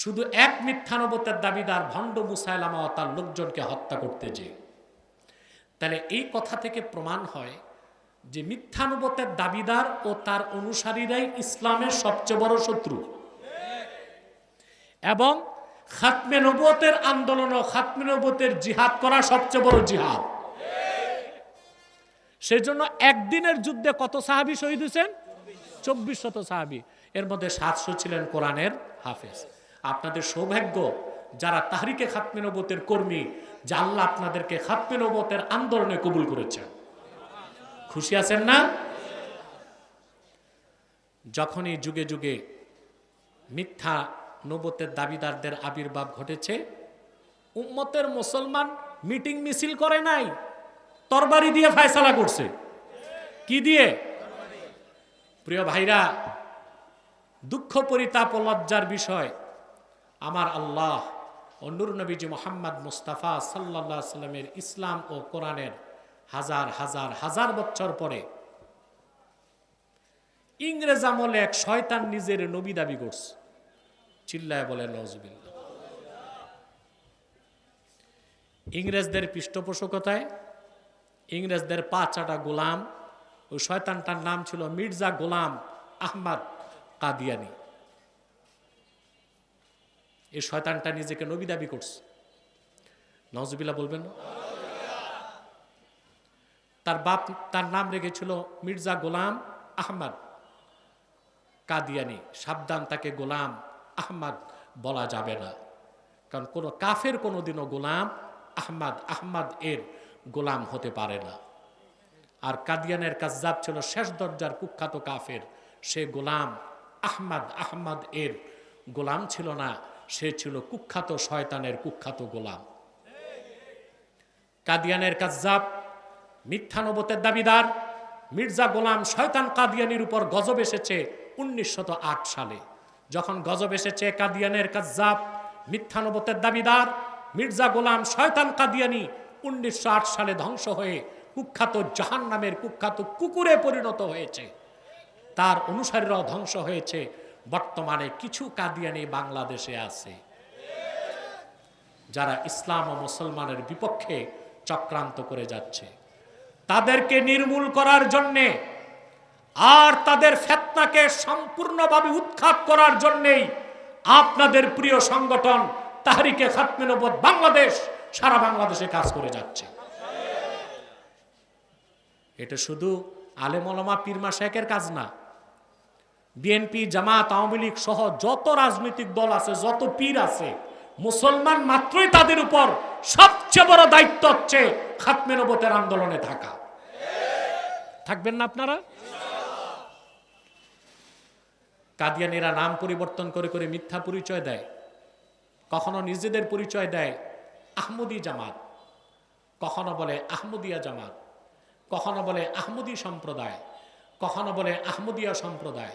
শুধু এক মিথ্যানবতের দাবিদার ভণ্ড মুসাইলামা ও তার লোকজনকে হত্যা করতে যে। তাহলে এই কথা থেকে প্রমাণ হয় যে মিথ্যানুবতের দাবিদার ও তার অনুসারীরাই ইসলামের সবচেয়ে বড় শত্রু। এবং খাতমে নবতের আন্দোলন ও খাতমে নবতের জিহাদ করা সবচেয়ে বড় জিহাদ। সেই জন্য একদিনের যুদ্ধে কত সাহাবি শহীদ হয়েছেন? চব্বিশ শত সাহাবি। এর মধ্যে সাতশো ছিলেন কোরআনের হাফেজ। আপনাদের সৌভাগ্য, যারা তাহরিকে খাতমে নবতের কর্মী আল্লাহ আপনাদেরকে খাতমে নবতের আন্দোলনে কবুল করেছেন। খুশি আছেন না? যখনই যুগে যুগে মিথ্যা নবতের দাবিদারদের আবির্ভাব ঘটেছে, উম্মতের মুসলমান মিটিং মিছিল করে নাই, তরবারি দিয়ে ফায়সালা করছে। কি দিয়ে? প্রিয় ভাইরা, দুঃখ পরিতাপ লজ্জার বিষয় আমার আল্লাহ ও নূর নবীজি মোহাম্মদ মুস্তাফা সাল্লাহ সাল্লামের ইসলাম ও কোরআনের হাজার হাজার হাজার বছর পরে ইংরেজ আমলে এক শয়তান নিজের নবী দাবি করছে। চিল্লায় বলে নজবিল্লা ইংরেজদের পৃষ্ঠপোষকতায় ইংরেজদের পা চাটা গোলাম। ওই শয়তানটার নাম ছিল মির্জা গোলাম আহমদ কাদিয়ানি। এই শয়তানটা নিজেকে নবী দাবি করছে। নজবিল্লা বলবেন, তার বাপ তার নাম রেখেছিল মির্জা গোলাম আহমদ কাদিয়ানি। সাবধান, তাকে গোলাম আহমদ বলা যাবে না। কারণ কোনো কাফের কোনোদিনও গোলাম আহমদ আহমদ এর গোলাম হতে পারে না। আর কাদিয়ানের কাজাব ছিল শেষ দরজার কুখ্যাত কাফের। সে গোলাম আহমদ আহমদ এর গোলাম ছিল না। সে ছিল কুখ্যাত শয়তানের কুখ্যাত গোলাম। কাদিয়ানের কাজাব মিথ্যানবতের দাবিদার, মির্জা গোলাম শয়তান কাদিয়ানির উপর গজব এসেছে উনিশশত সালে। যখন গজব এসেছে কাদিয়ানের কাজাব মিথ্যানবতের দাবিদার, মির্জা গোলাম শয়তান কাদিয়ানি উনিশশো আট সালে ধ্বংস হয়ে কুখ্যাত জাহান নামের কুখ্যাত কুকুরে পরিণত হয়েছে। তার অনুসারীরাও ধ্বংস হয়েছে বর্তমানে কিছু কাদিয়ানি বাংলাদেশে আছে, যারা ইসলাম ও মুসলমানের বিপক্ষে চক্রান্ত করে যাচ্ছে। তাদেরকে নির্মূল করার জন্যে আর তাদের ফেতনাকে সম্পূর্ণভাবে উৎখাত করার জন্যেই আপনাদের প্রিয় সংগঠন তাহরিকে খাতমে নবত বাংলাদেশ সারা বাংলাদেশে কাজ করে যাচ্ছে। এটা শুধু আলেমলমা পীরমা শেখের কাজ না বিএনপি, জামাত, আওয়ামী লীগ সহ যত রাজনৈতিক দল আছে, যত পীর আছে, মুসলমান মাত্রই তাদের উপর সবচেয়ে বড় দায়িত্ব হচ্ছে খাতমে নবতের আন্দোলনে থাকা। থাকবেন না আপনারা? কাদিয়ানিরা নাম পরিবর্তন করে করে মিথ্যা পরিচয় দেয়। কখনো নিজেদের পরিচয় দেয় আহমদি জামাত। কখনো বলে আহমদিয়া জামাত। কখনো বলে আহমদি সম্প্রদায়। কখনো বলে আহমদিয়া সম্প্রদায়।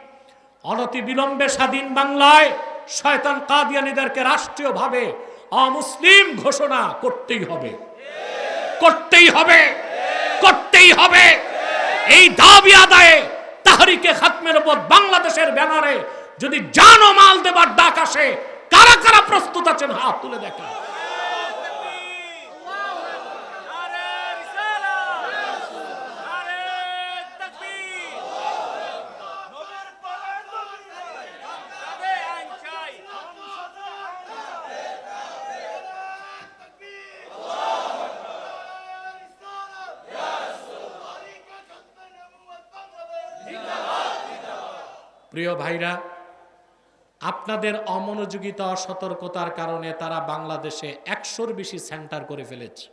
অনতি বিলম্বে স্বাধীন বাংলায় শয়তান কাদিয়ানিদেরকে রাষ্ট্রীয়ভাবে অমুসলিম ঘোষণা করতেই হবে। করতেই হবে। করতেই হবে। এই দাবি আদায়ে তাহরিকে খাতমের উপর বাংলাদেশের ব্যানারে যদি জান মাল দেবার ডাক আসে, কারা কারা প্রস্তুত আছেন হাত তুলে দেখা প্রিয় ভাইরা, আপনাদের অমনোযোগিতা অসতর্কতার কারণে তারা বাংলাদেশে একশোর বেশি সেন্টার করে ফেলেছে।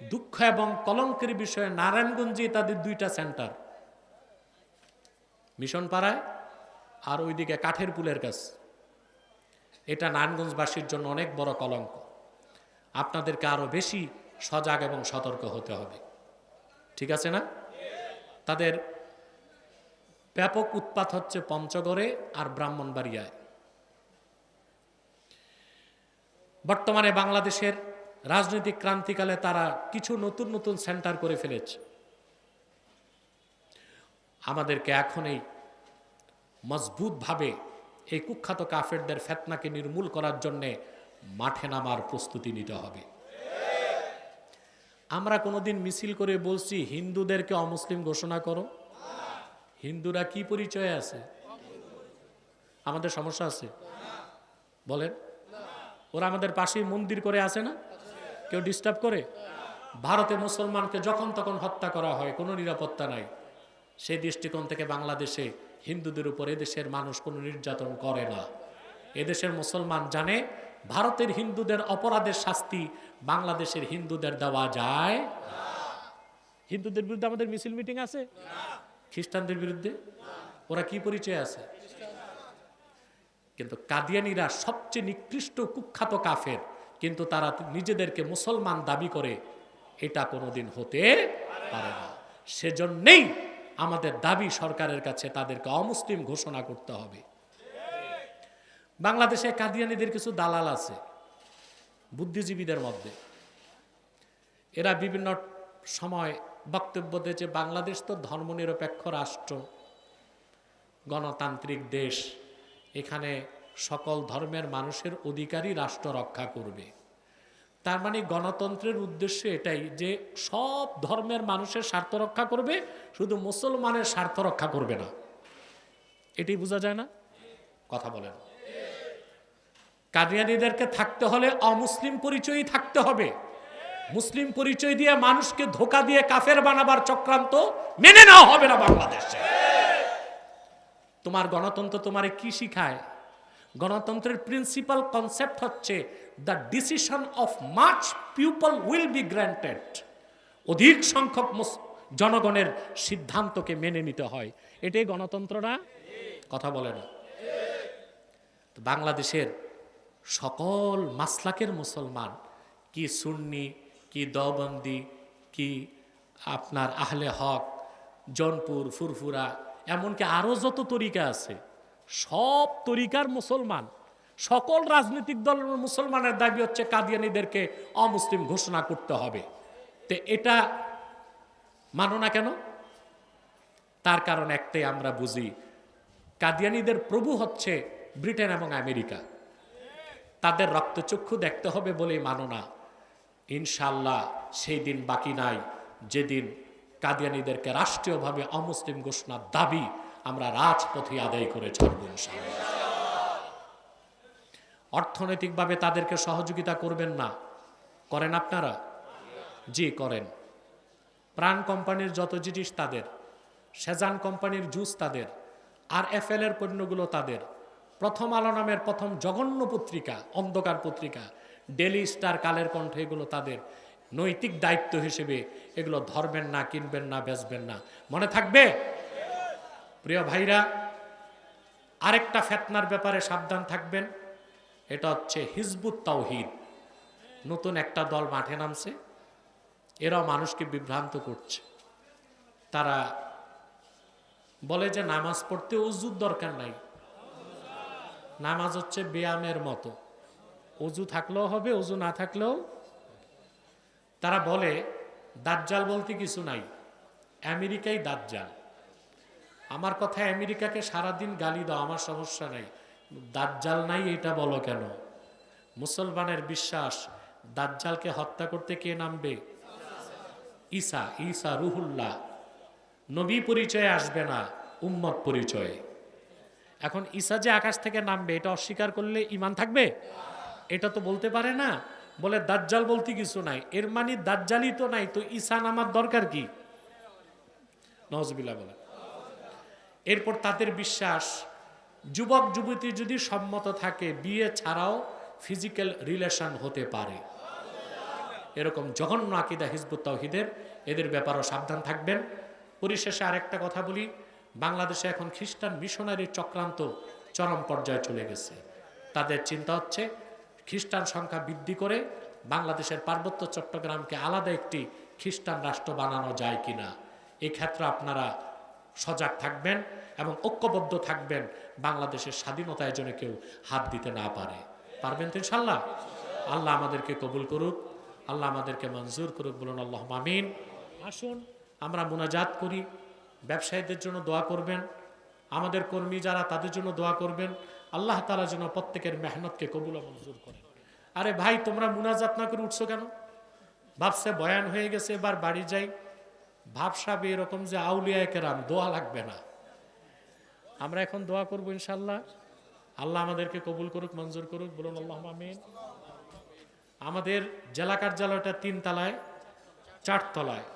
দুঃখ এবং কলঙ্কের বিষয়ে নারায়ণগঞ্জে তাদের দুইটা সেন্টার। মিশন পাড়ায় আর ওইদিকে কাঠের পুলের কাছে। এটা নারায়ণগঞ্জবাসীর জন্য অনেক বড় কলঙ্ক। আপনাদেরকে আরও বেশি সজাগ এবং সতর্ক হতে হবে। ঠিক আছে না? তাদের ব্যাপক উৎপাত হচ্ছে পঞ্চগড়ে আর ব্রাহ্মণবাড়িয়ায়। বর্তমানে বাংলাদেশের রাজনৈতিক ক্রান্তিকালে তারা কিছু নতুন নতুন সেন্টার করে ফেলেছে। আমাদেরকে এখনই মজবুতভাবে এই কুখ্যাত কাফেরদের ফেতনাকে নির্মূল করার জন্যে মাঠে নামার প্রস্তুতি নিতে হবে। আমরা কোনোদিন মিছিল করে বলছি, হিন্দুদেরকে অমুসলিম ঘোষণা করো। হিন্দুরা কি পরিচয় আছে? আমাদের সমস্যা আছে। বলেন। ওরা আমাদের পাশেই মন্দির করে আছে না? কেউ ডিস্টার্ব করে? ভারতে মুসলমানকে যখন তখন হত্যা করা হয়, কোনো নিরাপত্তা নাই। সেই দৃষ্টিকোণ থেকে বাংলাদেশে হিন্দুদের উপর এদেশের মানুষ কোনো নির্যাতন করে না। এদেশের মুসলমান জানে ভারতের হিন্দুদের অপরাধের শাস্তি বাংলাদেশের হিন্দুদের দেওয়া যায় হিন্দুদের বিরুদ্ধে আমাদের মিছিল মিটিং আছে? খ্রিস্টানদের বিরুদ্ধে? ওরা কি পরিচয় আছে? কিন্তু কাদিয়ানিরা সবচেয়ে নিকৃষ্ট কুখ্যাত কাফের। কিন্তু তারা নিজেদেরকে মুসলমান দাবি করে, এটা কোনোদিন হতে পারে না। সেজন্যেই আমাদের দাবি সরকারের কাছে তাদেরকে অমুসলিম ঘোষণা করতে হবে। বাংলাদেশে কাদিয়ানিদের কিছু দালাল আছে, বুদ্ধিজীবীদের মধ্যে। এরা বিভিন্ন সময় বক্তব্য দিয়েছে, বাংলাদেশ তো ধর্মনিরপেক্ষ রাষ্ট্র, গণতান্ত্রিক দেশ, এখানে সকল ধর্মের মানুষের অধিকারই রাষ্ট্র রক্ষা করবে। তার মানে গণতন্ত্রের উদ্দেশ্য এটাই যে সব ধর্মের মানুষের স্বার্থ রক্ষা করবে, শুধু মুসলমানের স্বার্থ রক্ষা করবে না। এটি বোঝা যায় না? কথা বলেন। কাদিয়ানিদেরকে থাকতে হলে অমুসলিম পরিচয়ই থাকতে হবে। মুসলিম পরিচয় দিয়ে মানুষকে ধোকা দিয়ে কাফের বানাবার চক্রান্ত মেনে নেওয়া হবে না বাংলাদেশে। তোমার গণতন্ত্র তোমারে কি শিখায়? গণতন্ত্রের প্রিন্সিপাল কনসেপ্ট হচ্ছে the decision of much people will be granted অধিক সংখ্যক জনগণের সিদ্ধান্তকে মেনে নিতে হয়। এটাই গণতন্ত্র না? কথা বলে না। বাংলাদেশের সকল মাসলাকের মুসলমান, কি সুন্নি কি দবন্দি কি আপনার আহলে হক, জনপুর, ফুরফুরা, এমনকি আরও যত তরিকা আছে, সব তরিকার মুসলমান। সকল রাজনৈতিক দলের মুসলমানের দাবি হচ্ছে কাদিয়ানিদেরকে অমুসলিম ঘোষণা করতে হবে। তো এটা মানো না কেন? তার কারণ একটাই আমরা বুঝি, কাদিয়ানিদের প্রভু হচ্ছে ব্রিটেন এবং আমেরিকা। তাদের রক্তচক্ষু দেখতে হবে বলেই মানো না। ইনশাল্লাহ সেই দিন বাকি নাই। যেদিন কাদিয়ানিদেরকে রাষ্ট্রীয়ভাবে অমুসলিম ঘোষণার দাবি আমরা রাজপথে আদায় করে ছাড়ব অর্থনৈতিকভাবে তাদেরকে সহযোগিতা করবেন না। করেন আপনারা? জি, করেন। প্রাণ কোম্পানির যত জিনিস তাদের, সেজান কোম্পানির জুস তাদের আর এফ এর পণ্যগুলো তাদের, প্রথম আলো নামের প্রথম জঘন্য পত্রিকা, অন্ধকার পত্রিকা ডেলি স্টার কালের কণ্ঠ, এগুলো তাদের নৈতিক দায়িত্ব হিসেবে এগুলো ধরবেন না, কিনবেন না, বেচবেন না। মনে থাকবে? প্রিয় ভাইরা, আরেকটা ফেতনার ব্যাপারে সাবধান থাকবেন, এটা হচ্ছে হিজবুত তাওহিদ। নতুন একটা দল মাঠে নামছে, এরাও মানুষকে বিভ্রান্ত করছে। তারা বলে যে নামাজ পড়তে অজুর দরকার নাই। নামাজ হচ্ছে ব্যায়ামের মতো। অজু থাকলেও হবে, অজু না থাকলেও। তারা বলে, দাজ্জাল বলতে কিছু নাই। আমেরিকাই দাজ্জাল। আমার কথা আমেরিকাকে সারাদিন গালি দাও, আমার সমস্যা নাই। দাজ্জাল নাই, এটা বলো কেন? মুসলমানের বিশ্বাস, দাজ্জালকে হত্যা করতে কে নামবে? ঈসা ঈসা রুহুল্লাহ। নবী পরিচয়ে আসবে না, উম্মত পরিচয়ে। এখন ঈসা যে আকাশ থেকে নামবে, এটা অস্বীকার করলে ইমান থাকবে? এটা তো বলতে পারে না। বলে, দাজ্জাল বলতে কিছু নাই। এর মানে দাজ্জালই তো নাই। তো ঈসা আমার দরকার কি? নজবিল্লা বলে এরপর তাদের বিশ্বাস, যুবক, যুবতী যদি সম্মত থাকে, বিয়ে ছাড়াও ফিজিক্যাল রিলেশন হতে পারে। এরকম জঘন্য আকিদা হিজবুত তাওহিদের। এদের ব্যাপারেও সাবধান থাকবেন। পরিশেষে আরেকটা কথা বলি। বাংলাদেশে এখন খ্রিস্টান মিশনারি চক্রান্ত চরম পর্যায়ে চলে গেছে। তাদের চিন্তা হচ্ছে খ্রিস্টান সংখ্যা বৃদ্ধি করে বাংলাদেশের পার্বত্য চট্টগ্রামকে আলাদা একটি খ্রিস্টান রাষ্ট্র বানানো যায় কিনা এই ক্ষেত্রে আপনারা সজাগ থাকবেন এবং ঐক্যবদ্ধ থাকবেন, বাংলাদেশের স্বাধীনতায় যেন কেউ হাত দিতে না পারে। পারবেন তো ইনশাল্লাহ আল্লাহ আমাদেরকে কবুল করুক, আল্লাহ আমাদেরকে মঞ্জুর করুক, বলুন আল্লাহ মামিন আসুন, আমরা মোনাজাত করি, ব্যবসায়ীদের জন্য দোয়া করবেন, আমাদের কর্মী যারা তাদের জন্য দোয়া করবেন আল্লাহ তালা যেন প্রত্যেকের মেহনতকে কবুল মঞ্জুর করেন। আরে ভাই, তোমরা মুনাজাত না করে উঠছো কেন? ভাবছে বয়ান হয়ে গেছে, এবার বাড়ি যাই। ভাবসাবে এরকম যে আউলিয়া কেরাম, দোয়া লাগবে না। আমরা এখন দোয়া করব ইনশাল্লাহ আল্লাহ আমাদেরকে কবুল করুক, মঞ্জুর করুক, বলুন আল্লাহ আমিন। আমাদের জেলা কার্যালয়টা তিন তলায়, চার তলায়।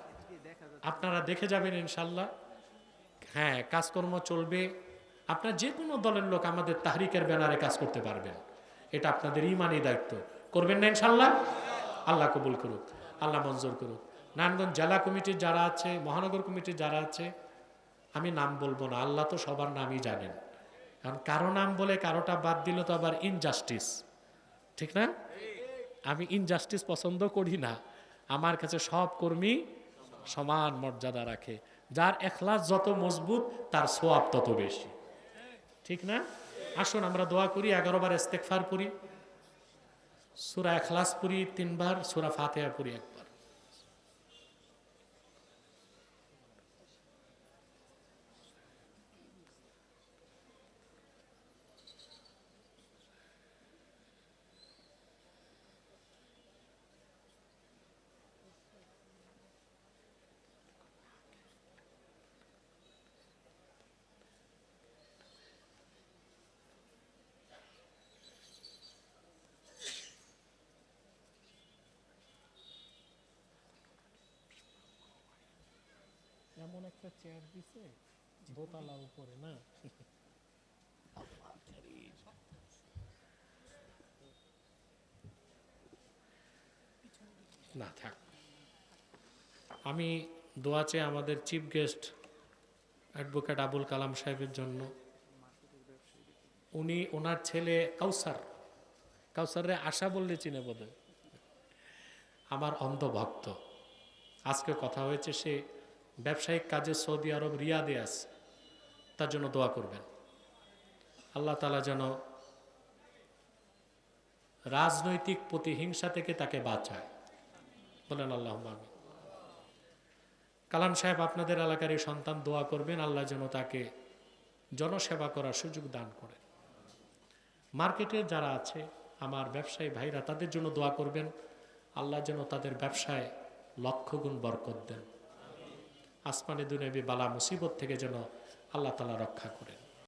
আপনারা দেখে যাবেন ইনশাল্লাহ হ্যাঁ কাজকর্ম চলবে। আপনার যে কোনো দলের লোক আমাদের তাহরিকের ব্যানারে কাজ করতে পারবেন এটা আপনাদের ইমানই দায়িত্ব। করবেন না ইনশাল্লাহ আল্লাহ কবুল করুক, আল্লাহ মঞ্জুর করুক। নারায়ণগঞ্জ জেলা কমিটির যারা আছে, মহানগর কমিটির যারা আছে, আমি নাম বলব না, আল্লাহ তো সবার নামই জানেন। কারণ কারও নাম বলে কারোটা বাদ দিল তো আবার ইনজাস্টিস ঠিক না? আমি ইনজাস্টিস পছন্দ করি না। আমার কাছে সব কর্মী সমান মর্যাদা রাখে। যার এখলাস যত মজবুত, তার সোয়াব তত বেশি। ঠিক না? আসুন, আমরা দোয়া করি, এগারো বার ইস্তেকফার করি। সুরা এখলাস পুরি তিনবার, সুরা ফাতেহা পড়ি। একবার এমন একটা চেয়ার দিছে উপরে, না? না, থাক। আমি দোয়া আমাদের chief guest advocate Abul Kalam সাহেবের জন্য, উনি, ওনার ছেলে কাউসার কাউসারে আশা বললে চিনে বোধ আমার অন্ধভক্ত। আজকে কথা হয়েছে সে ব্যবসায়িক কাজে সৌদি আরব রিয়াদে আছে, তার জন্য দোয়া করবেন। আল্লাহ তালা যেন রাজনৈতিক প্রতিহিংসা থেকে তাকে বাঁচায়। বলেন আল্লাহ কালাম সাহেব, আপনাদের এলাকার এই সন্তান দোয়া করবেন, আল্লাহ যেন তাকে জনসেবা করার সুযোগ দান করেন। মার্কেটে যারা আছে, আমার ব্যবসায়ী ভাইরা, তাদের জন্য দোয়া করবেন, আল্লাহ যেন তাদের ব্যবসায় লক্ষ গুণ বরকত দেন। আসমানে দুনেবি বালা মুসিবত থেকে যেন আল্লাহ তালা রক্ষা করেন।